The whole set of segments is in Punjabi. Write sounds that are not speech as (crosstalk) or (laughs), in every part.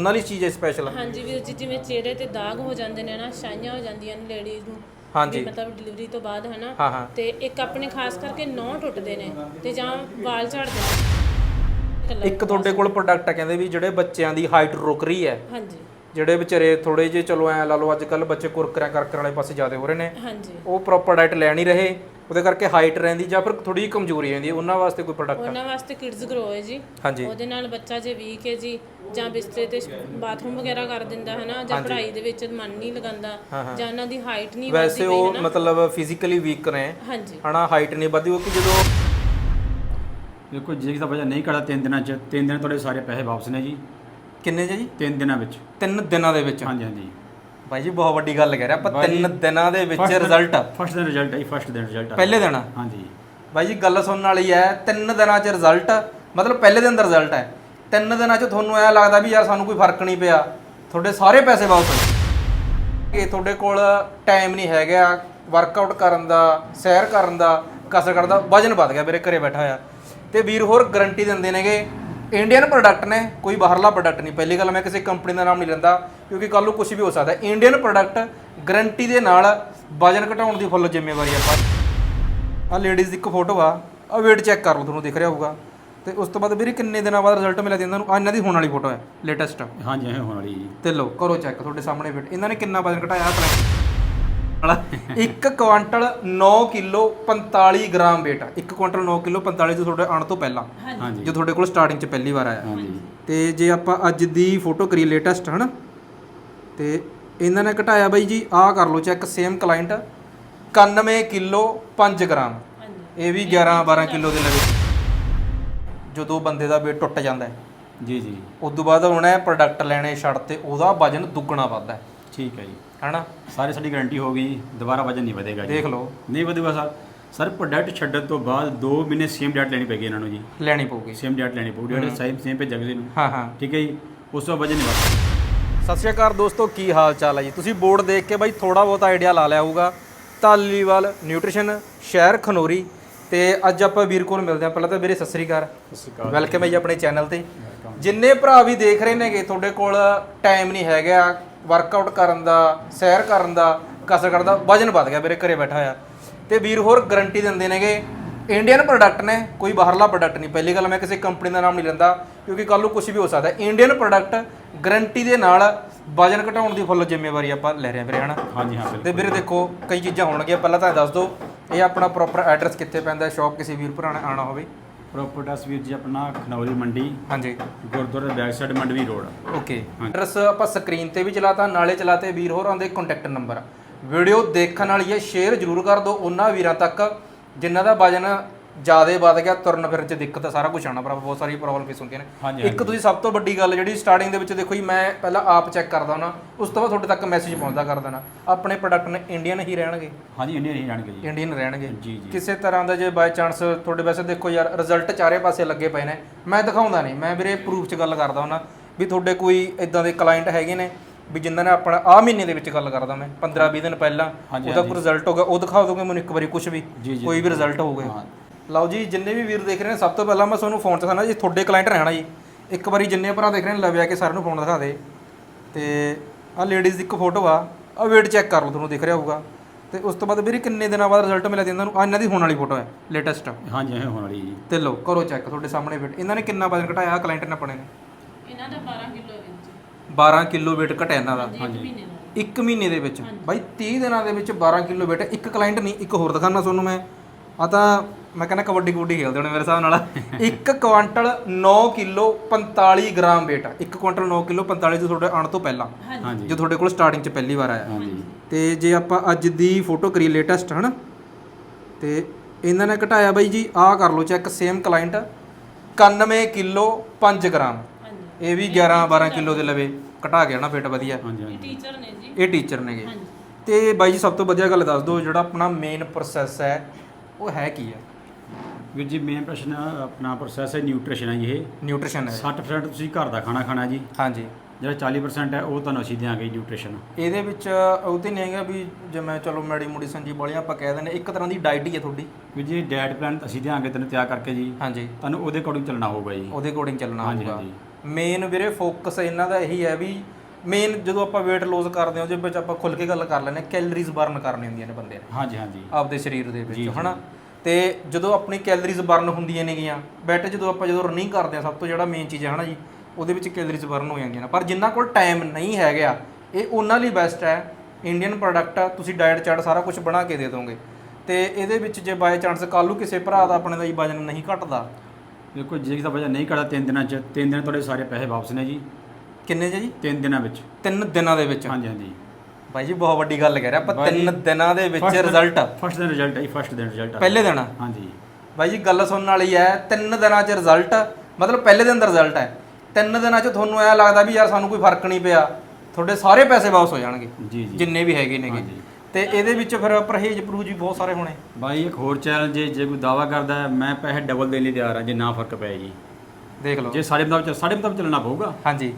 ਉਹਨਾਂ ਲਈ ਚੀਜ਼ ਹੈ ਸਪੈਸ਼ਲ ਹਾਂਜੀ ਵੀਰ ਜੀ ਜਿਵੇਂ ਚਿਹਰੇ ਤੇ ਦਾਗ ਹੋ ਜਾਂਦੇ ਨੇ ਨਾ ਛਾਈਆਂ ਹੋ ਜਾਂਦੀਆਂ ਨੇ ਲੇਡੀਜ਼ ਨੂੰ ਹਾਂਜੀ। ਵੀ ਮਤਲਬ ਡਿਲੀਵਰੀ ਤੋਂ ਬਾਅਦ ਹਨਾ? ਹਾਂ ਤੇ ਇੱਕ ਆਪਣੇ ਖਾਸ ਕਰਕੇ ਨੌ ਟੁੱਟਦੇ ਨੇ ਤੇ ਜਾਂ ਵਾਲ ਝੜਦੇ ਨੇ। ਇੱਕ ਤੁਹਾਡੇ ਕੋਲ ਪ੍ਰੋਡਕਟ ਆ ਕਹਿੰਦੇ ਵੀ ਜਿਹੜੇ ਬੱਚਿਆਂ ਦੀ ਹਾਈਟ ਰੁਕ ਰਹੀ ਹੈ। ਹਾਂਜੀ। ਜਿਹੜੇ ਵਿਚਾਰੇ ਥੋੜੇ ਜਿਹੇ ਚਲੋ ਐ ਲਾ ਲਓ ਅੱਜ ਕੱਲ ਬੱਚੇ ਕੁਰਕਰਿਆਂ ਕਰਕਰ ਵਾਲੇ ਪਾਸੇ ਜ਼ਿਆਦਾ ਹੋ ਰਹੇ ਨੇ। ਹਾਂਜੀ। ਉਹ ਪ੍ਰੋਪਰ ਡਾਈਟ ਲੈ ਨਹੀਂ ਰਹੇ। ਉਹਦੇ ਕਰਕੇ ਹਾਈਟ ਰਹਿੰਦੀ ਜਾਂ ਫਿਰ ਥੋੜੀ ਜਿਹੀ ਕਮਜ਼ੋਰੀ ਰਹਿੰਦੀ ਹੈ ਉਹਨਾਂ ਵਾਸਤੇ ਕੋਈ ਪ੍ਰੋਡਕਟ ਉਹਨਾਂ ਵਾਸਤੇ ਕਿਡਜ਼ ਗਰੋ ਹੈ ਜੀ। ਹਾਂਜੀ। ਉਹਦੇ ਨਾਲ ਬੱਚਾ ਜੇ ਵੀਕ ਹੈ ਜੀ ਜਾਂ ਬਿਸਤਰੇ ਤੇ ਬਾਥਰੂਮ ਵਗੈਰਾ ਕਰ ਦਿੰਦਾ ਹੈ ਨਾ ਜਾਂ ਪੜ੍ਹਾਈ ਦੇ ਵਿੱਚ ਮਨ ਨਹੀਂ ਲਗਾਉਂਦਾ ਜਾਂ ਉਹਨਾਂ ਦੀ ਹਾਈਟ ਨਹੀਂ ਵੱਧਦੀ ਵੈਸੇ ਉਹ ਮਤਲਬ ਫਿਜ਼ੀਕਲੀ ਵੀਕ ਨੇ। ਹਾਂਜੀ। ਹਨਾ ਹਾਈਟ ਨਹੀਂ ਵਧਦੀ ਉਹ ਕਿ ਜਦੋਂ ਦੇਖੋ ਜੇ ਦਾ ਵਜ੍ਹਾ ਨਹੀਂ ਕਰਦਾ ਤਿੰਨ ਦਿਨਾਂ ਚ ਤਿੰਨ ਦਿਨ ਤੁਹਾਡੇ ਸਾਰੇ ਪੈਸੇ ਵਾਪਸ ਨੇ ਜੀ। ਕਿੰਨੇ ਜੀ? ਤਿੰਨ ਦਿਨਾਂ ਵਿੱਚ। ਤਿੰਨ ਦਿਨਾਂ ਦੇ ਵਿੱਚ। ਹਾਂਜੀ ਹਾਂਜੀ। ਭਾਈ ਜੀ ਬਹੁਤ ਵੱਡੀ ਗੱਲ ਕਹਿ ਰਿਹਾ ਆਪਾਂ ਤਿੰਨ ਦਿਨਾਂ ਦੇ ਵਿੱਚ ਰਿਜ਼ਲਟ ਫਸਟ ਦਿਨ ਰਿਜ਼ਲਟ ਹੈ ਫਸਟ ਦਿਨ ਰਿਜ਼ਲਟ ਪਹਿਲੇ ਦਿਨ? ਹਾਂਜੀ। ਭਾਈ ਜੀ ਗੱਲ ਸੁਣਨ ਵਾਲੀ ਹੈ ਤਿੰਨ ਦਿਨਾਂ 'ਚ ਰਿਜ਼ਲਟ ਮਤਲਬ ਪਹਿਲੇ ਦਿਨ ਦਾ ਰਿਜ਼ਲਟ ਹੈ। ਤਿੰਨ ਦਿਨਾਂ 'ਚ ਤੁਹਾਨੂੰ ਐ ਲੱਗਦਾ ਵੀ ਯਾਰ ਸਾਨੂੰ ਕੋਈ ਫ਼ਰਕ ਨਹੀਂ ਪਿਆ। ਤੁਹਾਡੇ ਸਾਰੇ ਪੈਸੇ ਵਾਪਸ ਕਿ ਤੁਹਾਡੇ ਕੋਲ ਟਾਈਮ ਨਹੀਂ ਹੈਗਾ ਵਰਕਆਊਟ ਕਰਨ ਦਾ ਸੈਰ ਕਰਨ ਦਾ ਕਸਰਤ ਕਰਨ ਦਾ ਵਜਨ ਵੱਧ ਗਿਆ ਮੇਰੇ ਘਰੇ ਬੈਠਾ ਹੋਇਆ। ਤੇ ਵੀਰ ਹੋਰ ਗਾਰੰਟੀ ਦਿੰਦੇ ਨੇਗੇ ਇੰਡੀਅਨ ਪ੍ਰੋਡਕਟ ਨੇ ਕੋਈ ਬਾਹਰਲਾ ਪ੍ਰੋਡਕਟ ਨਹੀਂ। ਪਹਿਲੀ ਗੱਲ ਮੈਂ ਕਿਸੇ ਕੰਪਨੀ ਦਾ ਨਾਮ ਨਹੀਂ ਲੈਂਦਾ। ਕਿਉਂਕਿ ਕੱਲ ਨੂੰ ਕੁਝ ਵੀ ਹੋ ਸਕਦਾ ਇੰਡੀਅਨ ਪ੍ਰੋਡਕਟ ਗਾਰੰਟੀ ਦੇ ਨਾਲ ਵਜਨ ਘਟਾਉਣ ਦੀ ਫੁੱਲ ਜ਼ਿੰਮੇਵਾਰੀ ਆਪਾਂ ਆ ਲੇਡੀਜ਼ ਦੀ ਇੱਕ ਫੋਟੋ ਆ। ਆ weight ਚੈੱਕ ਕਰ ਲਓ ਤੁਹਾਨੂੰ ਦਿਖ ਰਿਹਾ ਹੋਊਗਾ। ਤੇ ਉਸ ਤੋਂ ਬਾਅਦ ਵੀਰੇ ਕਿੰਨੇ ਦਿਨਾਂ ਬਾਅਦ ਰਿਜ਼ਲਟ ਮਿਲਿਆ ਇਹਨਾਂ ਨੂੰ? ਆ ਇਹਨਾਂ ਦੀ ਹੋਣ ਵਾਲੀ ਫੋਟੋ ਹੈ ਲੇਟੈਸਟ ਹਾਂਜੀ ਇਹ ਹੋਣ ਵਾਲੀ ਜੀ। ਤੇ ਲਓ ਕਰੋ ਚੈੱਕ ਤੁਹਾਡੇ ਸਾਹਮਣੇ weight ਇਹਨਾਂ ਨੇ ਕਿੰਨਾ ਵਜ਼ਨ ਘਟਾਇਆ ਵਾਲਾ। 1 ਕੁਆਂਟਲ 9 ਕਿਲੋ 45 ਗ੍ਰਾਮ weight ਆ। 1 ਕੁਆਂਟਲ 9 ਕਿਲੋ 45 ਤੋਂ ਤੁਹਾਡੇ ਆਉਣ ਤੋਂ ਪਹਿਲਾਂ ਹਾਂਜੀ। ਜੋ ਤੁਹਾਡੇ ਕੋਲ ਸਟਾਰਟਿੰਗ 'ਚ ਪਹਿਲੀ ਵਾਰ ਆਇਆ। ਹਾਂਜੀ। ਤੇ ਜੇ ਆਪਾਂ ਅੱਜ ਦੀ ਫੋਟੋ ਕਰੀਏ ਲੇਟੈਸਟ ਹਨਾ? ਤੇ ਇਹਨਾਂ ਨੇ ਘਟਾਇਆ ਬਾਈ ਜੀ ਆਹ ਕਰ ਲਓ check same client 91 kilo 5 gram. ਇਹ ਵੀ 11 12 ਕਿਲੋ ਦੇ ਲਵੇ ਜਦੋਂ ਬੰਦੇ ਦਾ weight ਟੁੱਟ ਜਾਂਦਾ ਹੈ। ਜੀ ਜੀ। ਉਸ ਤੋਂ ਬਾਅਦ ਉਹਨੇ ਪ੍ਰੋਡਕਟ ਲੈਣੇ ਛੱਡ ਤੇ ਉਹਦਾ ਵਜਨ ਦੁੱਗਣਾ ਵੱਧਦਾ ਹੈ। ਠੀਕ ਹੈ ਜੀ। ਹੈਨਾ? ਸਾਰੇ ਸਾਡੀ ਗਾਰੰਟੀ ਹੋ ਗਈ ਦੁਬਾਰਾ ਵਜਨ ਨਹੀਂ ਵਧੇਗਾ ਜੀ। ਦੇਖ ਲਓ। ਨਹੀਂ ਵਧੂਗਾ ਸਰ। ਸਰ ਪ੍ਰੋਡਕਟ ਛੱਡਣ ਤੋਂ ਬਾਅਦ 2 ਮਹੀਨੇ ਸੇਮ ਡਾਈਟ ਲੈਣੀ ਪੈਗੀ ਇਹਨਾਂ ਨੂੰ ਜੀ। ਲੈਣੀ ਪਊਗੀ। ਸੇਮ ਡਾਈਟ ਲੈਣੀ ਪਊ ਜਿਹੜੇ ਸੇਮ ਸੇਮ ਭੇਜਾਂਗੇ ਨੂੰ। ਹਾਂ ਹਾਂ। ਠੀਕ ਹੈ ਜੀ। ਉਸ ਤੋਂ ਵਜਨ ਨਹੀਂ ਵਧਦਾ। ਸਤਿ ਸ਼੍ਰੀ ਅਕਾਲ ਦੋਸਤੋ ਕੀ ਹਾਲ ਚਾਲ ਹੈ ਜੀ? ਤੁਸੀਂ ਬੋਰਡ ਦੇਖ ਕੇ ਬਾਈ ਥੋੜਾ ਬਹੁਤ ਆਈਡੀਆ ਲਾ ਲਿਆ ਹੋਊਗਾ। ਧਾਲੀਵਾਲ ਨਿਊਟ੍ਰੀਸ਼ਨ ਸ਼ਹਿਰ ਖਨੋਰੀ ਤੇ ਅੱਜ ਆਪਾਂ ਵੀਰ ਕੋਲ ਮਿਲਦੇ ਹਾਂ। ਪਹਿਲਾਂ ਤਾਂ ਵੀਰੇ ਸਤਿ ਸ਼੍ਰੀ ਅਕਾਲ। ਵੈਲਕਮ ਹੈ ਜੀ। ਆਪਣੇ ਚੈਨਲ ਤੇ। ਜਿੰਨੇ ਭਰਾ ਵੀ ਦੇਖ ਰਹੇ ਨੇਗੇ ਤੁਹਾਡੇ ਕੋਲ ਟਾਈਮ ਨਹੀਂ ਹੈਗਾ। ਵਰਕਆਊਟ ਕਰਨ ਦਾ ਸੈਰ ਕਰਨ ਦਾ ਕਸਰਤ ਕਰਨ ਦਾ ਵਜਨ ਵੱਧ ਗਿਆ। ਮੇਰੇ ਘਰੇ ਬੈਠਾ ਹੋਇਆ। ਤੇ ਵੀਰ ਹੋਰ ਗਾਰੰਟੀ ਦਿੰਦੇ ਨੇਗੇ ਇੰਡੀਅਨ ਪ੍ਰੋਡਕਟ ਨੇ ਕੋਈ ਬਾਹਰਲਾ ਪ੍ਰੋਡਕਟ ਨਹੀਂ। ਪਹਿਲੀ ਗੱਲ ਮੈਂ ਕਿਸੇ ਕੰਪਨੀ ਦਾ ਨਾਮ ਨਹੀਂ ਲੈਂਦਾ ਕਿਉਂਕਿ ਕੱਲ ਨੂੰ ਕੁਝ ਵੀ ਹੋ ਸਕਦਾ। ਇੰਡੀਅਨ ਪ੍ਰੋਡਕਟ ਗਾਰੰਟੀ ਦੇ ਨਾਲ ਵਜਨ ਘਟਾਉਣ ਦੀ ਫੁੱਲ ਜ਼ਿੰਮੇਵਾਰੀ ਆਪਾਂ ਲੈ ਰਹੇ ਹਾਂ ਵੀਰੇ ਹਨਾ? ਹਾਂਜੀ ਹਾਂ ਤੇ ਵੀਰੇ ਦੇਖੋ ਕਈ ਚੀਜ਼ਾਂ ਹੋਣਗੀਆਂ। ਪਹਿਲਾਂ ਤਾਂ ਦੱਸ ਦਿਓ ਇਹ ਆਪਣਾ ਪ੍ਰੋਪਰ ਐਡਰੈਸ ਕਿੱਥੇ ਪੈਂਦਾ ਸ਼ੌਪ ਕਿਸੇ ਵੀਰ ਭਰਾ ਨੇ ਆਣਾ ਹੋਵੇ। ਪ੍ਰੋਪਰ ਡਸ ਵੀਰ ਜੀ ਆਪਣਾ ਖਨੌਰੀ ਮੰਡੀ। ਹਾਂਜੀ। Gurdwara back side Mandvi road okay address ਆਪਾਂ ਸਕਰੀਨ ਤੇ ਵੀ ਚਲਾਤਾ ਨਾਲੇ ਚਲਾਤੇ ਵੀਰ ਹੋਰਾਂ ਦੇ ਕੰਟੈਕਟ ਨੰਬਰ ਵੀਡੀਓ ਦੇਖਣ ਵਾਲੀ ਹੈ ਸ਼ੇਅਰ ਜ਼ਰੂਰ ਕਰ ਦਿਓ ਉਹਨਾਂ ਵੀਰਾਂ ਤੱਕ। ਜਿਨ੍ਹਾਂ ਦਾ ਵਜਨ ਜ਼ਿਆਦਾ ਵੱਧ ਗਿਆ ਤੁਰਨ ਫਿਰਨ ਚ ਦਿੱਕਤ ਆ, ਸਾਰਾ ਕੁਝ ਆਣਾ ਪਰ ਬਹੁਤ ਸਾਰੀ ਪ੍ਰੋਬਲਮ ਫੇਸ ਹੁੰਦੀਆਂ ਨੇ। ਇੱਕ ਤੁਸੀਂ ਸਭ ਤੋਂ ਵੱਡੀ ਗੱਲ ਜਿਹੜੀ ਸਟਾਰਟਿੰਗ ਦੇ ਵਿੱਚ ਦੇਖੋ ਜੀ ਮੈਂ ਪਹਿਲਾਂ ਆਪ ਚੈੱਕ ਕਰਦਾ ਹਾਂ ਉਸ ਤੋਂ ਬਾਅਦ ਤੁਹਾਡੇ ਤੱਕ ਮੈਸੇਜ ਪਹੁੰਚਦਾ ਕਰ ਦੇਣਾ। ਆਪਣੇ ਪ੍ਰੋਡਕਟ ਨੇ ਇੰਡੀਅਨ ਹੀ ਰਹਿਣਗੇ। ਹਾਂਜੀ ਇੰਡੀਅਨ ਹੀ ਜਾਣਗੇ ਜੀ। ਇੰਡੀਅਨ ਰਹਿਣਗੇ। ਜੀ, ਜੀ। ਕਿਸੇ ਤਰ੍ਹਾਂ ਦਾ ਜੇ ਬਾਈ ਚਾਂਸ ਤੁਹਾਡੇ ਵੈਸੇ ਦੇਖੋ ਯਾਰ ਰਿਜ਼ਲਟ ਚਾਰੇ ਪਾਸੇ ਲੱਗੇ ਪਏ ਨੇ। ਮੈਂ ਦਿਖਾਉਂਦਾ ਨਹੀਂ ਮੈਂ ਵੀਰੇ ਪ੍ਰੂਫ 'ਚ ਗੱਲ ਕਰਦਾ ਹਾਂ ਵੀ ਤੁਹਾਡੇ ਕੋਈ ਇਦਾਂ ਦੇ ਕਲਾਇੰਟ ਹੈਗੇ ਨੇ ਵੀ ਜਿਨ੍ਹਾਂ ਨੇ ਆਪਣਾ ਆ ਮਹੀਨੇ ਦੇ ਵਿੱਚ ਗੱਲ ਕਰਦਾ ਮੈਂ 15 20 ਦਿਨ ਪਹਿਲਾਂ ਉਹਦਾ ਕੋਈ ਰਿਜ਼ਲਟ ਹੋ ਗਿਆ ਉਹ ਦਿਖਾ ਦੋਗੇ ਮੈਨੂੰ ਇੱਕ ਵਾਰੀ ਕੁਝ ਵੀ ਜੀ, ਜੀ। ਕੋਈ ਵੀ ਰਿਜ਼ਲਟ ਹੋਊਗਾ। ਲਓ ਜੀ ਜਿੰਨੇ ਵੀ ਵੀਰ ਦੇਖ ਰਹੇ ਨੇ ਸਭ ਤੋਂ ਪਹਿਲਾਂ ਮੈਂ ਤੁਹਾਨੂੰ ਫੋਨ 'ਤੇ ਦਿਖਾਣਾ ਜੀ ਤੁਹਾਡੇ ਕਲਾਇੰਟ ਰਹਿਣਾ ਜੀ। ਇੱਕ ਵਾਰੀ ਜਿੰਨੇ ਭਰਾ ਦੇਖ ਰਹੇ ਨੇ ਲਵਿਆ ਕੇ ਸਾਰਿਆਂ ਨੂੰ ਫੋਨ ਦਿਖਾ ਦੇ। ਤੇ ਆ ਲੇਡੀਜ਼ ਦੀ ਇੱਕ ਫੋਟੋ ਆ ਆ weight ਚੈੱਕ ਕਰ ਲਓ ਤੁਹਾਨੂੰ ਦਿਖ ਰਿਹਾ ਹੋਊਗਾ। ਤੇ ਉਸ ਤੋਂ ਬਾਅਦ ਵੀਰੇ ਕਿੰਨੇ ਦਿਨਾਂ ਬਾਅਦ ਰਿਜ਼ਲਟ ਮਿਲਿਆ ਤੇ ਇਹਨਾਂ ਨੂੰ? ਆ ਇਹਨਾਂ ਦੀ ਹੋਣ ਵਾਲੀ ਫੋਟੋ ਹੈ ਲੇਟੈਸਟ ਹਾਂਜੀ ਇਹ ਹੋਣ ਵਾਲੀ ਜੀ। ਤੇ ਲਓ ਕਰੋ ਚੈੱਕ ਤੁਹਾਡੇ ਸਾਹਮਣੇ weight ਇਹਨਾਂ ਨੇ ਕਿੰਨਾ ਵਜ਼ਨ ਘਟਾਇਆ ਕਲਾਇੰਟ ਨੇ ਆਪਣੇ ਨੇ? ਇਹਨਾਂ ਦਾ 12 ਕਿਲੋ 12 ਕਿਲੋ weight ਘਟਿਆ ਇਹਨਾਂ ਦਾ। ਇੱਕ ਮਹੀਨੇ ਦਾ। ਇੱਕ ਮਹੀਨੇ ਦੇ ਵਿੱਚ। ਬਾਈ 30 ਦਿਨਾਂ ਦੇ ਵਿੱਚ 12 ਕਿਲੋ weight ਇੱਕ ਕਲਾਇੰਟ ਨਹੀਂ ਇੱਕ ਹੋਰ ਦਿਖਾਣਾ ਤੁਹਾਨੂੰ ਮੈਂ। ਆ ਤਾਂ ਮੈਂ ਕਹਿੰਦਾ ਕਬੱਡੀ ਕਬੱਡੀ ਖੇਲਦੇ ਹੋਣੇ ਮੇਰੇ ਹਿਸਾਬ ਨਾਲ। 1 ਕੁਆਂਟਲ 9 ਕਿਲੋ 45 ਗ੍ਰਾਮ weight ਆ। 1 ਕੁਆਂਟਲ 9 ਕਿਲੋ 45 ਤੋਂ ਤੁਹਾਡੇ ਆਉਣ ਤੋਂ ਪਹਿਲਾਂ। ਹਾਂਜੀ। ਜੋ ਤੁਹਾਡੇ ਕੋਲ ਸਟਾਰਟਿੰਗ 'ਚ ਪਹਿਲੀ ਵਾਰ ਆਇਆ। ਹਾਂਜੀ। ਤੇ ਜੇ ਆਪਾਂ ਅੱਜ ਦੀ ਫੋਟੋ ਕਰੀਏ ਲੇਟੈਸਟ ਹਨਾ? ਤੇ ਇਹਨਾਂ ਨੇ ਘਟਾਇਆ ਬਾਈ ਜੀ ਆਹ ਕਰ ਲਓ check same client 91 kilo 5 gram. ਹਾਂਜੀ ਇਹ ਵੀ 11 12 ਕਿਲੋ ਦੇ ਲਵੇ ਘਟਾ ਗਿਆ ਨਾ ਫਿੱਟ ਵਧੀਆ। ਹਾਂਜੀ ਹਾਂਜੀ। ਟੀਚਰ ਨੇ ਜੀ। ਇਹ ਟੀਚਰ ਨੇਗੇ। ਹਾਂਜੀ। ਤੇ ਬਾਈ ਜੀ ਸਭ ਤੋਂ ਵਧੀਆ ਗੱਲ ਦੱਸ ਦਿਓ ਜਿਹੜਾ ਆਪਣਾ ਮੇਨ ਪ੍ਰੋਸੈਸ ਹੈ ਉਹ ਹੈ ਕੀ ਹੈ? ਵੀਰ ਜੀ ਮੇਨ ਪ੍ਰਸ਼ਨ ਆਪਣਾ ਪ੍ਰੋਸੈਸ ਹੈ ਨਿਊਟ੍ਰੀਸ਼ਨ ਹੈ ਜੀ ਇਹ। ਨਿਊਟ੍ਰੀਸ਼ਨ ਹੈ। 60% ਤੁਸੀਂ ਘਰ ਦਾ ਖਾਣਾ ਖਾਣਾ ਜੀ। ਹਾਂਜੀ। ਜਿਹੜਾ 40% ਹੈ ਉਹ ਤੁਹਾਨੂੰ ਅਸੀਂ ਦਿਆਂਗੇ ਨਿਊਟ੍ਰੀਸ਼ਨ ਇਹਦੇ ਵਿੱਚ ਉਹ ਤੇ ਨਹੀਂ ਹੈਗਾ ਵੀ ਜਿਵੇਂ ਚਲੋ ਮੈਡੀ ਮੁਡੀ ਸੰਜੀ ਵਾਲੀਆਂ ਆਪਾਂ ਕਹਿ ਦਿੰਦੇ ਇੱਕ ਤਰ੍ਹਾਂ ਦੀ ਡਾਈਟ ਹੀ ਹੈ ਤੁਹਾਡੀ। ਵੀਰ ਜੀ ਡਾਇਟ ਪਲਾਨ ਅਸੀਂ ਦਿਆਂਗੇ ਤੈਨੂੰ ਤਿਆਰ ਕਰਕੇ ਜੀ। ਹਾਂਜੀ। ਤੁਹਾਨੂੰ ਉਹਦੇ ਅਕੋਰਡਿੰਗ ਚੱਲਣਾ ਹੋਊਗਾ ਜੀ। ਉਹਦੇ ਅਕੋਰਡਿੰਗ ਚੱਲਣਾ ਹਾਂਜੀ, ਹੋਊਗਾ। ਹਾਂਜੀ। ਮੇਨ ਵੀਰੇ ਫੋਕਸ ਇਹਨਾਂ ਦਾ ਇਹੀ ਹੈ ਵੀ ਮੇਨ ਜਦੋਂ ਆਪਾਂ weight loss ਕਰਦੇ ਹਾਂ ਉਹਦੇ ਵਿੱਚ ਆਪਾਂ ਖੁੱਲ ਕੇ ਗੱਲ ਕਰ ਲੈਂਦੇ ਕੈਲਰੀਜ਼ ਬਰਨ ਕਰਨੀ ਹੁੰਦੀਆਂ ਨੇ ਬੰਦੇ ਨੇ। ਹਾਂਜੀ ਹਾਂਜੀ। ਆਪਦੇ ਸਰੀਰ ਦੇ ਵਿੱਚ ਹਨਾ? ਤੇ ਜਦੋਂ ਆਪਣੀ ਕੈਲਰੀਜ਼ ਬਰਨ ਹੁੰਦੀਆਂ ਨੇਗੀਆਂ ਬੈਟ ਜਦੋਂ ਆਪਾਂ ਜਦੋਂ ਰਨਿੰਗ ਕਰਦੇ ਆ ਸਭ ਤੋਂ ਜਿਹੜਾ ਮੇਨ ਚੀਜ਼ ਹੈ ਹਨਾ ਜੀ ਉਹਦੇ ਵਿੱਚ ਕੈਲਰੀਜ਼ ਬਰਨ ਹੋ ਜਾਂਦੀਆਂ ਨੇ। ਪਰ ਜਿਨ੍ਹਾਂ ਕੋਲ ਟਾਈਮ ਨਹੀਂ ਹੈਗਾ ਇਹ ਉਹਨਾਂ ਲਈ ਬੈਸਟ ਹੈ। ਇੰਡੀਅਨ ਪ੍ਰੋਡਕਟ ਆ ਤੁਸੀਂ ਡਾਈਟ ਚਾਰਟ ਸਾਰਾ ਕੁਝ ਬਣਾ ਕੇ ਦੇ ਦੋਗੇ। ਤੇ ਇਹਦੇ ਵਿੱਚ ਜੇ ਬਾਈ ਚਾਂਸ ਕੱਲ੍ਹ ਨੂੰ ਕਿਸੇ ਭਰਾ ਦਾ ਆਪਣੇ ਦਾ ਹੀ ਵਜਨ ਨਹੀਂ ਘਟਦਾ ਦੇਖੋ ਜੇ ਕਿਸੇ ਦਾ ਵਜਨ ਨਹੀਂ ਘਟਦਾ ਤਿੰਨ ਦਿਨਾਂ ਚ ਤਿੰਨ ਦਿਨ ਤੁਹਾਡੇ ਸਾਰੇ ਪੈਸੇ ਵਾਪਸ ਨੇ ਜੀ। ਕਿੰਨੇ ਜੀ? ਤਿੰਨ ਦਿਨਾਂ ਵਿੱਚ। ਤਿੰਨ ਦਿਨਾਂ ਦੇ ਵਿੱਚ? ਹਾਂਜੀ ਹਾਂਜੀ। ਬਾਈ ਜੀ ਬਹੁਤ ਵੱਡੀ ਗੱਲ ਕਹਿ ਰਿਹਾ ਆਪਾਂ। ਬਾਈ, ਤਿੰਨ ਦਿਨਾਂ ਦੇ ਵਿੱਚ ਰਿਜ਼ਲਟ ਫਸਟ ਦਿਨ ਰਿਜ਼ਲਟ ਹੈ ਫਸਟ ਦਿਨ ਰਿਜ਼ਲਟ ਪਹਿਲੇ ਦਿਨ ਹਾਂਜੀ। ਬਾਈ ਜੀ ਗੱਲ ਸੁਣਨ ਵਾਲੀ ਹੈ ਤਿੰਨ ਦਿਨਾਂ 'ਚ ਰਿਜ਼ਲਟ ਮਤਲਬ ਪਹਿਲੇ ਦਿਨ ਦਾ ਰਿਜ਼ਲਟ ਹੈ। ਤਿੰਨ ਦਿਨਾਂ 'ਚ ਤੁਹਾਨੂੰ ਐ ਲੱਗਦਾ ਵੀ ਯਾਰ ਸਾਨੂੰ ਕੋਈ ਫ਼ਰਕ ਨਹੀਂ ਪਿਆ। ਤੁਹਾਡੇ ਸਾਰੇ ਪੈਸੇ ਵਾਪਸ ਹੋ ਜਾਣਗੇ ਜੀ ਜੀ। ਜਿੰਨੇ ਵੀ ਹੈਗੇ ਨੇਗੇ। ਹਾਂਜੀ। ਤੇ ਇਹਦੇ ਵਿੱਚ ਫਿਰ ਪਰਹੇਜ ਪਰੂਜ ਵੀ ਬਹੁਤ ਸਾਰੇ ਹੋਣੇ। ਬਾਈ ਇੱਕ ਹੋਰ ਚੈਲੰਜ ਹੈ ਜੇ ਕੋਈ ਦਾਵਾ ਕਰਦਾ ਹੈ ਮੈਂ ਪੈਸੇ ਡਬਲ ਦੇਣ ਲਈ ਤਿਆਰ ਹਾਂ ਜੇ ਨਾ ਫ਼ਰਕ ਪਏ ਜੀ। ਦੇਖ ਲਓ। ਜੇ ਸਾਡੇ ਮੁਤਾਬਕ ਸਾਡੇ ਮੁਤਾਬਕ ਚੱਲਣਾ ਪਊਗਾ। ਹਾਂਜੀ।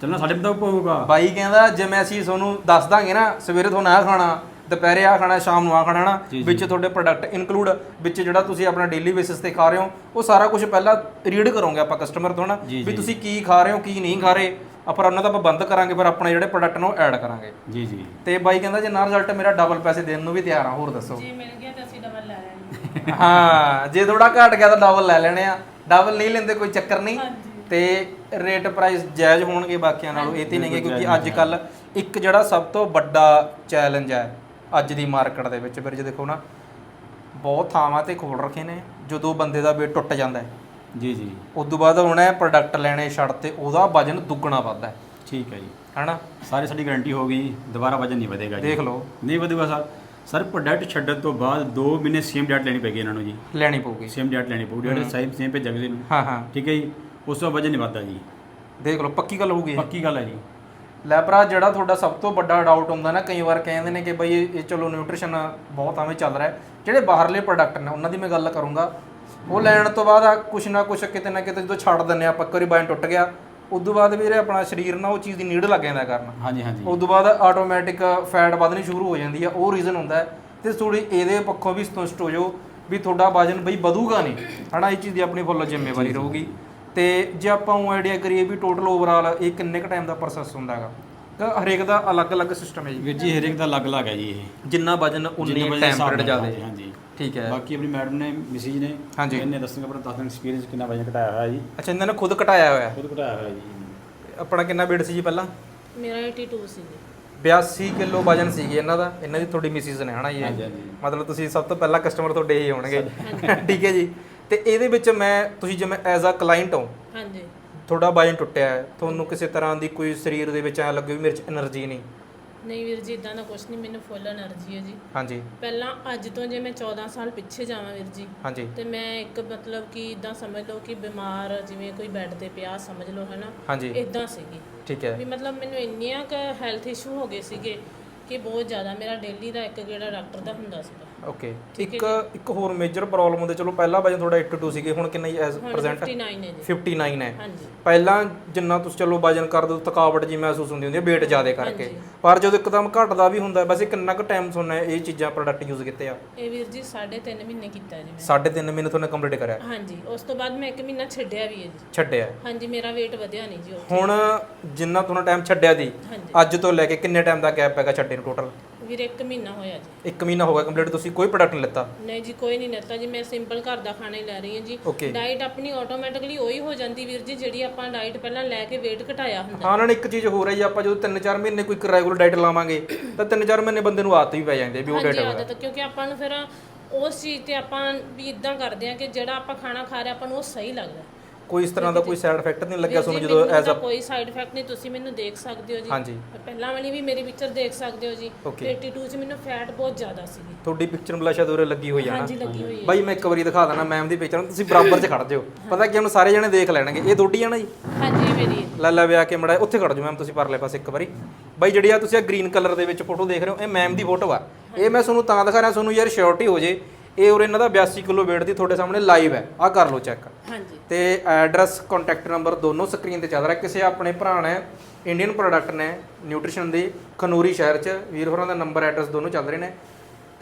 ਚੱਲਣਾ ਸਾਡੇ ਮੁਤਾਬਕ ਪਊਗਾ। ਬਾਈ ਕਹਿੰਦਾ ਜਿਵੇਂ ਅਸੀਂ ਤੁਹਾਨੂੰ ਦੱਸ ਦਾਂਗੇ ਨਾ ਸਵੇਰੇ ਤੁਹਾਨੂੰ ਆਹ ਖਾਣਾ ਦੁਪਹਿਰੇ ਆਹ ਖਾਣਾ ਸ਼ਾਮ ਨੂੰ ਆਹ ਖਾਣਾ ਨਾ ਜੀ, ਜੀ। ਵਿੱਚ ਤੁਹਾਡੇ ਪ੍ਰੋਡਕਟ ਇਨਕਲੂਡ ਵਿੱਚ ਜਿਹੜਾ ਤੁਸੀਂ ਆਪਣਾ ਡੇਲੀ ਬੇਸਿਸ ਤੇ ਖਾ ਰਹੇ ਹੋ ਉਹ ਸਾਰਾ ਕੁਝ ਪਹਿਲਾਂ ਰੀਡ ਕਰੋਗੇ ਆਪਾਂ ਕਸਟਮਰ ਤੋਂ ਨਾ ਜੀ, ਵੀ ਜੀ। ਤੁਸੀਂ ਕੀ ਖਾ ਰਹੇ ਹੋ ਕੀ ਨਹੀਂ ਖਾ ਰਹੇ। ਆਪਾਂ ਉਹਨਾਂ ਦਾ ਆਪਾਂ ਬੰਦ ਕਰਾਂਗੇ ਫਿਰ ਆਪਣੇ ਜਿਹੜੇ ਪ੍ਰੋਡਕਟ ਨੂੰ ਐਡ ਕਰਾਂਗੇ। ਜੀ ਜੀ। ਤੇ ਬਾਈ ਕਹਿੰਦਾ ਜੇ ਨਾ ਰਿਜ਼ਲਟ ਮੇਰਾ ਡਬਲ ਪੈਸੇ ਦੇਣ ਨੂੰ ਵੀ ਤਿਆਰ ਆ ਹੋਰ ਦੱਸੋ। ਜੇ ਮਿਲ ਗਿਆ ਤਾਂ ਅਸੀਂ ਡਬਲ ਲੈ ਲੈਣੀ (laughs) ਹਾਂ ਜੇ ਥੋੜਾ ਘਟ ਗਿਆ ਤਾਂ ਡਬਲ ਲੈ ਲੈਣੇ ਆ। ਡਬਲ ਨਹੀਂ ਲੈਂਦੇ ਕੋਈ ਚੱਕਰ ਨਹੀਂ। ਤੇ ਰੇਟ ਪ੍ਰਾਈਸ ਜਾਇਜ਼ ਹੋਣਗੇ ਬਾਕੀਆਂ ਨਾਲੋਂ। ਇਹ ਤੇ ਨਹੀਂ ਗੇ ਬਿਲਕੁਲ ਕਿਉਂਕਿ ਅੱਜ ਕੱਲ ਇੱਕ ਜਿਹੜਾ ਸਭ ਤੋਂ ਵੱਡਾ ਚੈਲੰਜ ਹੈ ਅੱਜ ਦੀ ਮਾਰਕੀਟ ਦੇ ਵਿੱਚ। ਵੀਰ ਜੀ ਦੇਖੋ ਨਾ ਬਹੁਤ ਥਾਵਾਂ ਤੇ ਖੋਲ ਰੱਖੇ ਨੇ ਜਦੋਂ ਬੰਦੇ ਦਾ weight ਟੁੱਟ ਜਾਂਦਾ ਹੈ। ਜੀ ਜੀ। ਉਸ ਤੋਂ ਬਾਅਦ ਉਹਨੇ ਪ੍ਰੋਡਕਟ ਲੈਣੇ ਛੱਡ ਤੇ ਉਹਦਾ ਵਜਨ ਦੁੱਗਣਾ ਵੱਧਦਾ ਹੈ। ਠੀਕ ਹੈ ਜੀ। ਹਨਾ? ਸਾਰੇ ਸਾਡੀ ਗਾਰੰਟੀ ਹੋ ਗਈ ਦੁਬਾਰਾ ਵਜਨ ਨਹੀਂ ਵਧੇਗਾ ਜੀ। ਦੇਖ ਲਓ। ਨਹੀਂ ਵਧੂਗਾ ਸਰ। ਸਰ ਪ੍ਰੋਡਕਟ ਛੱਡਣ ਤੋਂ ਬਾਅਦ 2 ਮਹੀਨੇ ਸੇਮ ਡਾਈਟ ਲੈਣੀ ਪੈਗੀ ਇਹਨਾਂ ਨੂੰ ਜੀ। ਲੈਣੀ ਪਊਗੀ। ਸੇਮ ਡਾਈਟ ਲੈਣੀ ਪਊ ਡਾਈਟ ਸੇਮ ਸੇਮ ਭੇਜਾਂਗੇ ਜੀ ਹਾਂ ਹਾਂ। ਠੀਕ ਹੈ ਜੀ। ਉਸ ਤੋਂ ਵਜਨ ਨਹੀਂ ਵਧਦਾ ਜੀ। ਦੇਖ ਲਓ ਪੱਕੀ ਗੱਲ ਹੋਊਗੀ। ਇਹ। ਪੱਕੀ ਗੱਲ ਹੈ ਜੀ। ਲੈ ਭਰਾ ਜਿਹੜਾ ਤੁਹਾਡਾ ਸਭ ਤੋਂ ਵੱਡਾ ਡਾਊਟ ਹੁੰਦਾ ਨਾ ਕਈ ਵਾਰ ਕਹਿੰਦੇ ਨੇ ਕਿ ਬਈ ਇਹ ਇਹ ਚਲੋ ਨਿਊਟ੍ਰੀਸ਼ਨ ਬਹੁਤ ਐਵੇਂ ਚੱਲ ਰਿਹਾ ਜਿਹੜੇ ਬਾਹਰਲੇ ਪ੍ਰੋਡਕਟ ਨੇ ਉਹਨਾਂ ਦੀ ਮੈਂ ਗੱਲ ਕਰੂੰਗਾ। ਉਹ ਲੈਣ ਤੋਂ ਬਾਅਦ ਆ ਕੁਛ ਨਾ ਕੁਛ ਕਿਤੇ ਨਾ ਕਿਤੇ ਜਦੋਂ ਛੱਡ ਦਿੰਨੇ ਆਪਾਂ ਇੱਕ ਵਾਰੀ ਬਾਇਨ ਟੁੱਟ ਗਿਆ ਉਦੋਂ ਬਾਅਦ ਵੀਰੇ ਆਪਣਾ ਸਰੀਰ ਨਾ ਉਹ ਚੀਜ਼ ਦੀ ਨੀਡ ਲੱਗ ਜਾਂਦਾ ਕਰਨ। ਹਾਂਜੀ ਹਾਂਜੀ। ਉਦੋਂ ਬਾਅਦ ਆਟੋਮੈਟਿਕ ਫੈਟ ਵਧਣੀ ਸ਼ੁਰੂ ਹੋ ਜਾਂਦੀ ਆ ਉਹ ਰੀਜ਼ਨ ਹੁੰਦਾ ਹੈ। ਤੇ ਥੋੜੀ ਇਹਦੇ ਪੱਖੋਂ ਵੀ ਸੰਤੁਸ਼ਟ ਹੋ ਜਾਓ ਵੀ ਤੁਹਾਡਾ ਵਜਨ ਬਈ ਵਧੂਗਾ ਨਹੀਂ ਹਨਾ ਇਹ ਚੀਜ਼ ਦੀ ਆਪਣੀ ਫੁੱਲ ਜ਼ਿੰਮੇਵਾਰੀ ਰਹੂਗੀ। ਤੇ ਜੇ ਆਪਾਂ ਉਹ ਆਈਡੀਆ ਕਰੀਏ ਵੀ ਟੋਟਲ ਓਵਰਆਲ ਇਹ ਕਿੰਨੇ ਕ ਟਾਈਮ ਦਾ ਪ੍ਰੋਸੈਸ ਹੁੰਦਾ ਹੈਗਾ ਤਾਂ ਹਰੇਕ ਦਾ ਅਲੱਗ-ਅਲੱਗ ਸਿਸਟਮ ਹੈ ਜੀ। ਵੀਰ ਜੀ ਹਰੇਕ ਦਾ ਅਲੱਗ ਅਲੱਗ ਹੈ ਜੀ ਇਹ। ਜਿੰਨਾ ਵਜਨ ਉਨੀ ਨਾਲ, ਜ਼ਿਆਦਾ ਹਾਂਜੀ। ਠੀਕ ਹੈ। ਬਾਕੀ ਆਪਣੀ ਮੈਡਮ ਨੇ ਮਿਸਿਜ ਨੇ ਇਹਨੇ ਦੱਸਣਗੇ ਆਪਣਾ 10 ਦਿਨ ਐਕਸਪੀਰੀਅੰਸ ਕਿੰਨਾ ਵਜਨ ਘਟਾਇਆ ਹੋਇਆ ਜੀ। ਅੱਛਾ ਇਹਨਾਂ ਨੇ ਖੁਦ ਘਟਾਇਆ ਹੋਇਆ? ਖੁਦ ਘਟਾਇਆ ਹੋਇਆ ਜੀ। ਆਪਣਾ ਕਿੰਨਾ weight ਸੀ ਜੀ ਪਹਿਲਾਂ? ਮੇਰਾ 82 ਸੀ ਜੀ। 82 ਕਿਲੋ ਵਜਨ ਸੀਗੀ ਇਹਨਾਂ ਦਾ। ਇਹਨਾਂ ਦੀ ਤੁਹਾਡੀ ਮਿਸਿਸ ਨੇ ਹਨਾ ਹਾਂਜੀ, ਮਤਲਬ ਤੁਸੀਂ ਸਭ ਤੋਂ ਪਹਿਲਾਂ ਕਸਟਮਰ ਤੁਹਾਡੇ ਹੀ ਹੋਣਗੇ। ਠੀਕ ਹੈ ਜੀ। ਤੇ ਇਹਦੇ ਵਿੱਚ ਮੈਂ ਤੁਸੀਂ ਜਿਵੇਂ ਐਜ਼ ਅ ਕਲਾਇੰਟ ਹੋ ਹਾਂਜੀ। ਤੁਹਾਡਾ ਵਜਨ ਟੁੱਟਿਆ ਹੈ। ਤੁਹਾਨੂੰ ਕਿਸੇ ਤਰ੍ਹਾਂ ਦੀ ਕੋਈ ਸਰੀਰ ਦੇ ਵਿੱਚ ਐ ਲੱਗੇ ਵੀ ਮੇਰੇ 'ਚ એનર્ਜੀ ਨਹੀਂ। ਨਹੀਂ ਵੀਰ ਜੀ ਇਦਾਂ ਦਾ ਕੁਝ ਨਹੀਂ ਮੈਨੂੰ ਫੁੱਲ એનર્ਜੀ ਹੈ ਜੀ। ਹਾਂਜੀ। ਪਹਿਲਾਂ ਅੱਜ ਤੋਂ ਜੇ ਮੈਂ 14 ਸਾਲ ਪਿੱਛੇ ਜਾਵਾਂ ਵੀਰ ਜੀ ਹਾਂਜੀ। ਤੇ ਮੈਂ ਇੱਕ ਮਤਲਬ ਕਿ ਇਦਾਂ ਸਮਝ ਲਓ ਕਿ ਬਿਮਾਰ ਜਿਵੇਂ ਕੋਈ ਬੈੱਡ ਤੇ ਪਿਆ ਸਮਝ ਲਓ ਹਨਾ? ਹਾਂਜੀ। ਇਦਾਂ ਸੀਗੀ। ਠੀਕ ਹੈ। ਵੀ ਮਤਲਬ ਮੈਨੂੰ ਇੰਨੀਆਂ ਕ ਹੈਲਥ ਇਸ਼ੂ ਹੋ ਗਏ ਸੀਗੇ ਕਿ ਬਹੁਤ ਜ਼ਿਆਦਾ ਮੇਰਾ ਡੇਲੀ ਦਾ ਇੱਕ ਗੇੜਾ ਡਾਕਟਰ ਦਾ ਹੁੰਦਾ ਸੀ ਓਕੇ ਇੱਕ ਇੱਕ ਹੋਰ ਮੇਜਰ ਪ੍ਰੋਬਲਮ ਹੁੰਦੇ ਚਲੋ ਪਹਿਲਾ ਵਜਨ ਤੁਹਾਡਾ 82 ਸੀਗੇ ਹੁਣ ਕਿੰਨਾ ਹੀ ਐਜ਼ ਹੁਣ ਪ੍ਰੈਜ਼ੈਂਟ 59 ਹੈ ਜੀ। 59 ਹੈ। ਹਾਂਜੀ। ਪਹਿਲਾਂ ਜਿੰਨਾ ਤੁਸੀਂ ਚਲੋ ਵਜਨ ਕਰਦੇ ਹੋ ਥਕਾਵਟ ਜੀ ਮਹਿਸੂਸ ਹੁੰਦੀ ਹੁੰਦੀ ਹੈ weight ਜ਼ਿਆਦਾ ਕਰਕੇ। ਪਰ ਜਦੋਂ ਇੱਕਦਮ ਘਟਦਾ ਵੀ ਹੁੰਦਾ ਹੈ, ਵੈਸੇ ਕਿੰਨਾ ਕੁ ਟਾਈਮ ਤੁਹਾਨੂੰ ਇਹ ਚੀਜ਼ਾਂ ਪ੍ਰੋਡਕਟ ਯੂਜ਼ ਕੀਤੇ ਆ? ਇਹ ਵੀਰ ਜੀ 3.5 ਮਹੀਨੇ ਕੀਤਾ ਜੀ ਮੈਂ। ਸਾਢੇ ਤਿੰਨ ਮਹੀਨੇ ਤੁਹਾਨੂੰ ਕੰਪਲੀਟ ਕਰਿਆ? ਹਾਂਜੀ। ਉਸ ਤੋਂ ਬਾਅਦ ਮੈਂ 1 ਮਹੀਨਾ ਛੱਡਿਆ ਵੀ ਹੈ ਜੀ। ਛੱਡਿਆ। ਹਾਂਜੀ ਮੇਰਾ weight ਵਧਿਆ ਨਹੀਂ ਜੀ ਉਹ ਹੁਣ ਜਿੰਨਾ ਤੁਹਾਨੂੰ ਟਾਈਮ ਛੱਡਿਆ ਦੀ ਹਾਂਜੀ। ਅੱਜ ਤੋਂ ਲੈ ਕੇ ਕਿੰਨੇ ਟਾਈਮ ਦਾ ਗੈਪ ਹੈਗਾ ਛੱਡੇ ਨੂੰ ਟੋਟਲ ਵੀਰ 1 ਮਹੀਨਾ ਹੋਇਆ ਜੀ। ਇੱਕ ਮਹੀਨਾ ਹੋ ਗਿਆ ਕੰਪਲੀਟ ਤੁਸੀਂ ਕੋਈ ਪ੍ਰੋਡਕਟ ਨਹੀਂ ਲਿੱਤਾ? ਨਹੀਂ ਜੀ ਕੋਈ ਨਹੀਂ ਲੈਤਾ ਜੀ ਮੈਂ ਸਿੰਪਲ ਘਰ ਦਾ ਖਾਣਾ ਹੀ ਲੈ ਰਹੀ ਹਾਂ ਜੀ। ਡਾਈਟ ਆਪਣੀ ਆਟੋਮੈਟਿਕਲੀ ਉਹੀ ਹੋ ਜਾਂਦੀ ਵੀਰ ਜੀ ਜਿਹੜੀ ਆਪਾਂ ਡਾਈਟ ਪਹਿਲਾਂ ਲੈ ਕੇ weight ਘਟਾਇਆ ਹੁੰਦਾ। ਹਾਂ ਨਾਲ ਇੱਕ ਚੀਜ਼ ਹੋਰ ਹੈ ਜੀ ਆਪਾਂ ਜਦੋਂ 3-4 ਮਹੀਨੇ ਕੋਈ ਰੈਗੂਲਰ ਡਾਈਟ ਲਾਵਾਂਗੇ ਤਾਂ 3-4 ਮਹੀਨੇ ਬੰਦੇ ਨੂੰ ਆਦਤ ਵੀ ਪੈ ਜਾਂਦੀ ਹੈ ਵੀ ਉਹ ਹਾਂਜੀ ਡਾਈਟ ਆਦਤ ਕਿਉਂਕਿ ਆਪਾਂ ਨੂੰ ਫਿਰ ਉਸ ਚੀਜ਼ ਤੇ ਆਪਾਂ ਵੀ ਇਦਾਂ ਕਰਦੇ ਆ ਕਿ ਜਿਹੜਾ ਆਪਾਂ ਖਾਣਾ ਖਾ ਰਹੇ ਆਪਾਂ ਨੂੰ ਉਹ ਸਹੀ ਲੱਗਦਾ। ਕੋਈ ਇਸ ਤਰ੍ਹਾਂ ਦਾ ਕੋਈ ਸਾਈਡ ਇਫੈਕਟ ਨਹੀਂ ਲੱਗਿਆ ਤੁਹਾਨੂੰ ਜਦੋਂ ਐਜ਼ ਅ ਕੋਈ ਸਾਈਡ ਇਫੈਕਟ ਨਹੀਂ ਤੁਸੀਂ ਮੈਨੂੰ ਦੇਖ ਸਕਦੇ ਹੋ ਜੀ। ਹਾਂਜੀ। ਪਹਿਲਾਂ ਵਾਲੀ ਵੀ ਮੇਰੀ ਪਿਕਚਰ ਦੇਖ ਸਕਦੇ ਹੋ ਜੀ। Okay. 82 ਚ ਮੈਨੂੰ ਫੈਟ ਬਹੁਤ ਜ਼ਿਆਦਾ ਸੀਗੀ। ਤੁਹਾਡੀ ਪਿਕਚਰ ਬਲਾ ਸ਼ਾਇਦ ਉਰੇ ਲੱਗੀ ਹੋਈ ਆ ਨਾ। ਹਾਂਜੀ ਲੱਗੀ ਹੋਈ ਹੈ। ਬਾਈ ਮੈਂ ਇੱਕ ਵਾਰੀ ਦਿਖਾ ਦਣਾ ਮੈਮ ਦੀ ਪਿਕਚਰ ਤੁਸੀਂ ਬਰਾਬਰ 'ਚ ਖੜ ਜਿਓ। ਪਤਾ ਕਿ ਹੁਣ ਸਾਰੇ ਜਣੇ ਦੇਖ ਲੈਣਗੇ। ਇਹ ਤੁਹਾਡੀ ਆ ਨਾ ਜੀ? ਹਾਂਜੀ ਮੇਰੀ। ਲੈ ਲੈ ਵਿਆ ਕੇ ਮੜਾ ਉੱਥੇ ਖੜ ਜਾਓ ਮੈਮ ਤੁਸੀਂ ਪਰਲੇ ਪਾਸੇ ਇੱਕ ਵਾਰੀ। ਬਾਈ ਜਿਹੜੀ ਆ ਤੁਸੀਂ ਆ ਗ੍ਰੀਨ ਕਲਰ ਦੇ ਵਿੱਚ ਫੋਟੋ ਦੇਖ ਰਹੇ ਹੋ ਇਹ ਮੈਮ ਦੀ ਫੋਟੋ ਆ। ਇਹ ਮੈਂ ਤੁਹਾਨੂੰ ਤਾਂ ਦਿਖਾ ਰਿਹਾ ਤੁਹਾਨੂੰ ਯਾਰ ਸ਼ੋਰਟੀ ਹੋ ਜੇ। ਇਹ ਉਰੇ ਇਹਨਾਂ ਦਾ 82 ਕਿਲੋ weight ਦੀ ਤੁਹਾਡੇ ਸਾਹਮਣੇ ਲਾਈਵ ਹੈ। ਆ ਕਰ ਲਓ ਚੈੱਕ ਹਾਂਜੀ। ਤੇ ਐਡਰੈਸ ਕੰਟੈਕਟ ਨੰਬਰ ਦੋਨੋਂ ਸਕਰੀਨ ਤੇ ਚੱਲ ਰਿਹਾ। ਕਿਸੇ ਆਪਣੇ ਭਰਾ ਨੇ ਇੰਡੀਅਨ ਪ੍ਰੋਡਕਟ ਨੇ ਨਿਊਟ੍ਰੀਸ਼ਨ ਦੇ ਖਨੂਰੀ ਸ਼ਹਿਰ 'ਚ ਵੀਰ ਹੋਰਾਂ ਦਾ ਨੰਬਰ ਐਡਰੈਸ ਦੋਨੋਂ ਚੱਲ ਰਹੇ ਨੇ।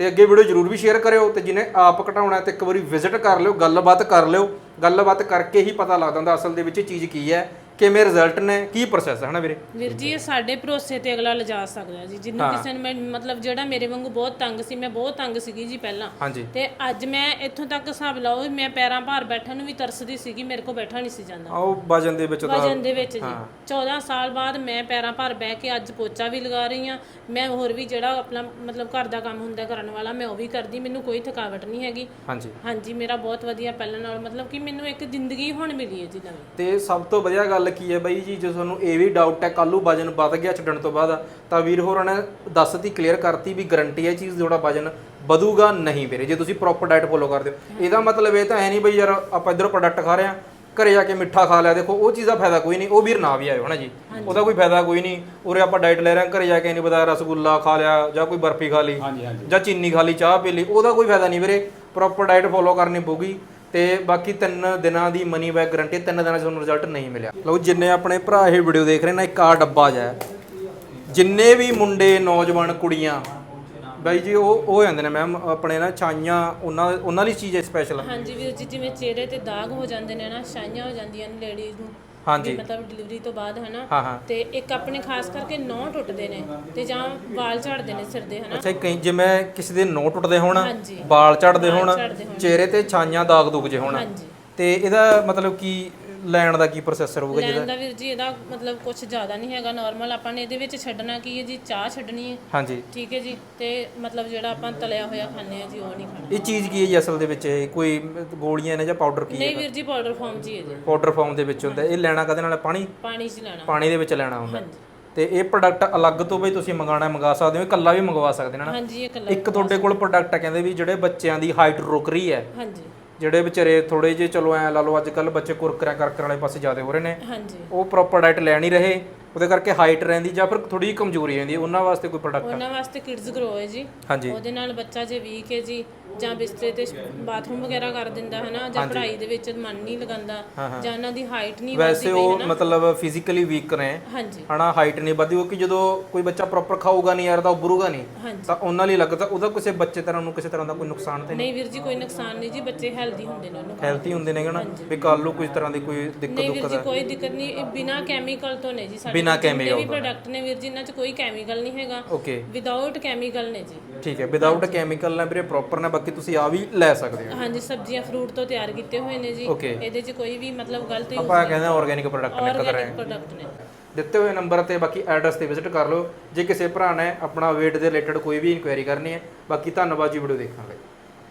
ਤੇ ਅੱਗੇ ਵੀਡੀਓ ਜਰੂਰ ਵੀ ਸ਼ੇਅਰ ਕਰਿਓ ਤੇ ਜਿਹਨੇ ਆਪ ਘਟਾਉਣਾ ਤੇ ਇੱਕ ਵਾਰੀ ਵਿਜ਼ਿਟ ਕਰ ਲਿਓ ਗੱਲਬਾਤ ਕਰ ਲਿਓ। ਗੱਲਬਾਤ ਕਰਕੇ ਹੀ ਪਤਾ ਲੱਗਦਾ ਹੁੰਦਾ ਅਸਲ ਦੇ ਵਿੱਚ ਚੀਜ਼ ਕੀ ਹੈ। ਕਿਵੇਂ ਰਿਜ਼ਲਟ ਨੇ ਕੀ ਪ੍ਰੋਸੈਸ ਹੈ ਹਨਾ ਵੀਰੇ? ਵੀਰ ਜੀ ਇਹ ਸਾਡੇ ਭਰੋਸੇ ਤੇ ਅਗਲਾ ਲਿਜਾ ਸਕਦਾ ਜੀ। ਜਿਹਨੂੰ ਕਿਸੇ ਨੂੰ ਮੈਂ ਮਤਲਬ ਜਿਹੜਾ ਮੇਰੇ ਵਾਂਗੂ ਬਹੁਤ ਤੰਗ ਸੀ ਮੈਂ ਬਹੁਤ ਤੰਗ ਸੀਗੀ ਜੀ ਪਹਿਲਾਂ। ਹਾਂਜੀ। ਤੇ ਅੱਜ ਮੈਂ ਇੱਥੋਂ ਤੱਕ ਹਿਸਾਬ ਲਾਓ ਮੈਂ ਪੈਰਾਂ ਭਾਰ ਬੈਠਣ ਨੂੰ ਵੀ ਤਰਸਦੀ ਸੀਗੀ ਮੇਰੇ ਕੋਲ ਬੈਠਾ ਨਹੀਂ ਸੀ ਜਾਂਦਾ। ਆਓ ਵਜਨ ਦੇ ਵਿੱਚ ਤਾਂ ਵਜਨ ਦੇ ਵਿੱਚ ਜੀ। 14 ਸਾਲ ਬਾਅਦ ਮੈਂ ਪੈਰਾਂ ਭਾਰ ਬਹਿ ਕੇ ਅੱਜ ਪੋਚਾ ਵੀ ਲਗਾ ਰਹੀ ਆ ਮੈਂ ਹੋਰ ਵੀ ਜਿਹੜਾ ਆਪਣਾ ਮਤਲਬ ਘਰ ਦਾ ਕੰਮ ਹੁੰਦਾ ਕਰਨ ਵਾਲਾ ਮੈਂ ਉਹ ਵੀ ਕਰਦੀ। ਮੈਨੂੰ ਕੋਈ ਥਕਾਵਟ ਨਹੀਂ ਹੈਗੀ। ਹਾਂਜੀ। ਹਾਂਜੀ ਮੇਰਾ ਬਹੁਤ ਵਧੀਆ ਪਹਿਲਾਂ ਨਾਲ ਮਤਲਬ ਕਿ ਮੈਨੂੰ ਇੱਕ ਜ਼ਿੰਦਗੀ ਹੁਣ ਮਿਲੀ ਹੈ ਜੀ ਨਵੀਂ। ਤੇ ਸਭ ਤੋਂ ਵਧੀਆ ਗੱਲ ਕੀ ਹੈ ਬਾਈ ਜੀ? ਜੇ ਤੁਹਾਨੂੰ ਇਹ ਵੀ ਡਾਊਟ ਹੈ ਕੱਲੂ ਵਜਨ ਵੱਧ ਗਿਆ ਛੱਡਣ ਤੋਂ ਬਾਅਦ ਤਾਂ ਵੀਰ ਹੋਰਾਂ ਨੇ ਦੱਸਤੀ ਕਲੀਅਰ ਕਰਤੀ ਵੀ ਗਾਰੰਟੀ ਹੈ ਚੀਜ਼ ਤੁਹਾਡਾ ਵਜਨ ਵਧੂਗਾ ਨਹੀਂ ਵੀਰੇ ਜੇ ਤੁਸੀਂ ਪ੍ਰੋਪਰ ਡਾਈਟ ਫੋਲੋ ਕਰਦੇ ਹੋ। ਇਹਦਾ ਮਤਲਬ ਇਹ ਤਾਂ ਹੈ ਨਹੀਂ ਬਈ ਯਾਰ ਆਪਾਂ ਇਧਰੋਂ ਪ੍ਰੋਡਕਟ ਖਾ ਰਹੇ ਹਾਂ ਘਰੇ ਜਾ ਕੇ ਮਿੱਠਾ ਖਾ ਲਿਆ ਦੇਖੋ ਉਹ ਚੀਜ਼ ਦਾ ਫਾਇਦਾ ਕੋਈ ਨਹੀਂ ਉਹ ਵੀਰ ਨਾ ਵੀ ਆਇਓ ਹਨਾ ਜੀ? ਉਹਦਾ ਕੋਈ ਫਾਇਦਾ ਕੋਈ ਨਹੀਂ ਉਰੇ ਆਪਾਂ ਡਾਈਟ ਲੈ ਰਹੇ ਹਾਂ ਘਰੇ ਜਾ ਕੇ ਨਹੀਂ ਪਤਾ ਰਸਗੁੱਲਾ ਖਾ ਲਿਆ ਜਾਂ ਕੋਈ ਬਰਫੀ ਖਾ ਲਈ ਜਾਂ ਚੀਨੀ ਖਾ ਲਈ ਚਾਹ ਪੀ ਲਈ ਉਹਦਾ ਕੋਈ ਫਾਇਦਾ ਨਹੀਂ ਵੀਰੇ। ਪ੍ਰੋਪਰ ਡਾਈਟ ਫੋਲੋ ਕਰਨੀ ਪਊਗੀ। ਤੇ ਬਾਕੀ ਤਿੰਨ ਦਿਨਾਂ ਦੀ ਮਨੀ ਬੈਕ ਗਾਰੰਟੀ ਤਿੰਨ ਦਿਨਾਂ 'ਚ ਤੁਹਾਨੂੰ ਰਿਜ਼ਲਟ ਨਹੀਂ ਮਿਲਿਆ ਲਓ ਜਿੰਨੇ ਆਪਣੇ ਭਰਾ ਇਹ ਵੀਡੀਓ ਦੇਖ ਰਹੇ ਨੇ ਇੱਕ ਆ ਡੱਬਾ ਜਿਹਾ ਹੈ। ਜਿੰਨੇ ਵੀ ਮੁੰਡੇ ਨੌਜਵਾਨ ਕੁੜੀਆਂ ਬਾਈ ਜੀ ਉਹ ਉਹ ਜਾਂਦੇ ਨੇ ਮੈਮ ਆਪਣੇ ਨਾ ਛਾਈਆਂ ਉਹਨਾਂ ਉਹਨਾਂ ਲਈ ਚੀਜ਼ ਹੈ ਸਪੈਸ਼ਲ ਹਾਂਜੀ ਵੀਰ ਜੀ ਜਿਵੇਂ ਚਿਹਰੇ ਤੇ ਦਾਗ ਹੋ ਜਾਂਦੇ ਨੇ ਨਾ ਛਾਈਆਂ ਹੋ ਜਾਂਦੀਆਂ ਨੇ ਲੇਡੀਜ਼ ਨੂੰ ਹਾਂਜੀ। ਮਤਲਬ ਡਿਲੀਵਰੀ ਤੋਂ ਬਾਅਦ ਹਨਾ? ਹਾਂ ਤੇ ਇੱਕ ਆਪਣੇ ਖਾਸ ਕਰਕੇ ਨੌ ਟੁੱਟਦੇ ਨੇ ਤੇ ਜਾਂ ਵਾਲ ਝੜਦੇ ਨੇ ਸਿਰ ਦੇ ਹਨਾ? ਅੱਛਾ ਕਈ ਜਿਵੇਂ ਕਿਸੇ ਦੇ ਨੋ ਟੁੱਟਦੇ ਹੋਣ ਹਾਂਜੀ। ਵਾਲ ਝੜਦੇ ਹੋਣ ਝੜਦੇ ਹੋਣ। ਚਿਹਰੇ ਤੇ ਛਾਈਆਂ ਦਾਗ ਦੁਗ ਜੇ ਹੋਣ ਹਾਂਜੀ। ਤੇ ਇਹਦਾ ਮਤਲਬ ਕੀ ਲੈਣ ਦਾ ਕੀ ਪ੍ਰੋਸੈਸ ਰਹੂਗਾ ਲੈਣ ਦਾ ਵੀਰ ਜੀ ਇਹਦਾ ਮਤਲਬ ਕੁਝ ਜ਼ਿਆਦਾ ਨਹੀਂ ਹੈਗਾ ਨਾਰਮਲ ਆਪਾਂ ਨੇ ਇਹਦੇ ਵਿੱਚ ਛੱਡਣਾ ਕੀ ਹੈ ਜੀ? ਚਾਹ ਛੱਡਣੀ ਹੈ। ਹਾਂਜੀ। ਠੀਕ ਹੈ ਜੀ। ਤੇ ਮਤਲਬ ਜਿਹੜਾ ਆਪਾਂ ਤਲਿਆ ਹੋਇਆ ਖਾਂਦੇ ਆ ਜੀ ਉਹ ਨਹੀਂ ਖਾਣਾ। ਇਹ ਚੀਜ਼ ਕੀ ਹੈ ਜੀ ਅਸਲ ਦੇ ਵਿੱਚ? ਇਹ ਕੋਈ ਗੋਲੀਆਂ ਨੇ ਜਾਂ ਪਾਊਡਰ ਕੀ ਹੈ? ਨਹੀਂ ਵੀਰ ਜੀ ਪਾਊਡਰ ਫਾਰਮ ਜੀ ਹੈ ਜੀ। ਪਾਊਡਰ ਫਾਰਮ ਦੇ ਵਿੱਚ ਹੁੰਦਾ। ਇਹ ਲੈਣਾ ਕਦੇ ਨਾਲ ਪਾਣੀ? ਪਾਣੀ 'ਚ ਲੈਣਾ। ਪਾਣੀ ਦੇ ਵਿੱਚ ਲੈਣਾ ਹੁੰਦਾ। ਹਾਂਜੀ। ਤੇ ਇਹ ਪ੍ਰੋਡਕਟ ਅਲੱਗ ਤੋਂ ਬਈ ਤੁਸੀਂ ਮੰਗਾਣਾ ਮੰਗਾ ਸਕਦੇ ਹੋ। ਇਕੱਲਾ ਵੀ ਮੰਗਵਾ ਸਕਦੇ ਹੋ ਨਾ। ਹਾਂਜੀ ਇਹ ਕਲਰ ਇੱਕ ਤੁਹਾਡੇ ਕੋਲ ਪ੍ਰੋਡਕਟ ਹੈ। ਕਹਿੰਦੇ ਵੀ ਜਿਹੜੇ ਬੱਚਿਆਂ ਦੀ ਹਾਈਟ ਰੁਕ ਰਹੀ ਹੈ। ਹਾਂਜੀ। ਜਿਹੜੇ ਵਿਚਾਰੇ ਥੋੜੇ ਜਿਹੇ ਚਲੋ ਐ ਲਾ ਲਓ ਅੱਜ ਕੱਲ ਬੱਚੇ ਕੁਰਕਰਿਆਂ ਕਰਕਰ ਵਾਲੇ ਪਾਸੇ ਜ਼ਿਆਦਾ ਹੋ ਰਹੇ ਨੇ। ਹਾਂਜੀ। ਉਹ ਪ੍ਰੋਪਰ ਡਾਈਟ ਲੈ ਨਹੀਂ ਰਹੇ। ਉਹਦੇ ਕਰਕੇ ਹਾਈਟ ਰਹਿੰਦੀ ਜਾਂ ਫਿਰ ਥੋੜੀ ਕਮਜ਼ੋਰੀ ਰਹਿੰਦੀ ਹੈ ਉਹਨਾਂ ਵਾਸਤੇ ਕੋਈ ਪ੍ਰੋਡਕਟ ਉਹਨਾਂ ਵਾਸਤੇ ਕਿਡਜ਼ ਗਰੋ ਹੈ ਜੀ। ਹਾਂਜੀ। ਉਹਦੇ ਨਾਲ ਬੱਚਾ ਜੇ ਵੀਕ ਹੈ ਜੀ ਜਾਂ ਬਿਸਤਰੇ ਤੇ ਬਾਥਰੂਮ ਵਗੈਰਾ ਕਰ ਦਿੰਦਾ ਹਨਾ ਜਾਂ ਪੜ੍ਹਾਈ ਦੇ ਵਿੱਚ ਮਨ ਨਹੀਂ ਲਗਾਉਂਦਾ ਜਾਂ ਉਹਨਾਂ ਦੀ ਹਾਈਟ ਨਹੀਂ ਵੈਸੇ ਵਧਦੀ ਉਹ ਮਤਲਬ ਫਿਜ਼ੀਕਲੀ ਵੀਕ ਨੇ। ਹਾਂਜੀ। ਹਨਾ ਹਾਈਟ ਨਹੀਂ ਵਧਦੀ ਕਿਉਂਕਿ ਜਦੋਂ ਕੋਈ ਬੱਚਾ ਪ੍ਰੋਪਰ ਖਾਊਗਾ ਨਹੀਂ ਯਾਰ ਤਾਂ ਉੱਭਰੂਗਾ ਨਹੀਂ ਹਾਂਜੀ। ਤਾਂ ਉਹਨਾਂ ਲਈ ਲੱਗਦਾ ਉਹਦਾ ਕਿਸੇ ਬੱਚੇ ਤਰ੍ਹਾਂ ਨੂੰ ਕਿਸੇ ਤਰ੍ਹਾਂ ਦਾ ਕੋਈ ਨੁਕਸਾਨ ਤੇ ਨਹੀਂ ਨਹੀਂ? ਵੀਰ ਜੀ ਕੋਈ ਨੁਕਸਾਨ ਨਹੀਂ ਜੀ ਬੱਚੇ ਹੈਲਦੀ ਹੁੰਦੇ ਨੇ ਉਹਨੂੰ। ਹੈਲਥੀ ਹੁੰਦੇ ਨੇ? ਨਾ ਵੀ ਕੱਲ ਨੂੰ ਕੋਈ ਤਰ੍ਹਾਂ ਦੀ ਕੋਈ ਦਿੱਕਤ ਨਹੀਂ ਵੀਰ ਦੁੱਕਤ ਜੀ ਕੋਈ ਦਿੱਕਤ ਨਹੀਂ ਇਹ ਬਿਨਾ ਕੈਮੀਕਲ ਤੋਂ ਨੇ ਜੀ ਸਾਡੇ ਬਿਨਾਂ ਕੋਲ ਜਿੰਨੇ chemical ਵੀ ਪ੍ਰੋਡਕਟ ਨੇ ਵੀਰ ਜੀ ਇਹਨਾਂ 'ਚ ਕੋਈ ਕੈਮੀਕਲ ਨਹੀਂ ਹੈਗਾ। ਓਕੇ ਵਿਦਆਊਟ ਕੈਮੀਕਲ ਨੇ ਜੀ। ਠੀਕ ਹੈ ਵਿਦਆਊਟ ਕੈਮੀਕਲ ਨਾਲ ਵੀਰੇ ਪ੍ਰੋਪਰ ਨੇ ਬਾਕੀ ਤੁਸੀਂ ਆ ਵੀ ਲੈ ਸਕਦੇ ਹੋ। ਹਾਂਜੀ ਸਬਜ਼ੀਆਂ ਫਰੂਟ ਤੋਂ ਤਿਆਰ ਕੀਤੇ ਹੋਏ ਨੇ ਜੀ। Okay. ਇਹਦੇ 'ਚ ਕੋਈ ਵੀ ਮਤਲਬ ਗਲਤ ਯੂਜ਼ ਆਪਾਂ ਕਹਿੰਦੇ ਆਰਗੇਨਿਕ ਪ੍ਰੋਡਕਟ ਨੇ ਕਦਰ ਆਰਗੈਨਿਕ ਪ੍ਰੋਡਕਟ ਨੇ। ਦਿੱਤੇ ਹੋਏ ਨੰਬਰ ਤੇ ਬਾਕੀ ਐਡਰੈਸ ਤੇ ਵਿਜ਼ਿਟ ਕਰ ਲਓ। ਜੇ ਕਿਸੇ ਭਰਾ ਨੇ ਆਪਣਾ weight ਦੇ ਰਿਲੇਟਡ ਕੋਈ ਵੀ ਇਨਕੁਆਇਰੀ ਕਰਨੀ ਹੈ ਬਾਕੀ ਧੰਨਵਾਦ ਜੀ ਵੀਡੀਓ ਦੇਖਣ ਲਈ।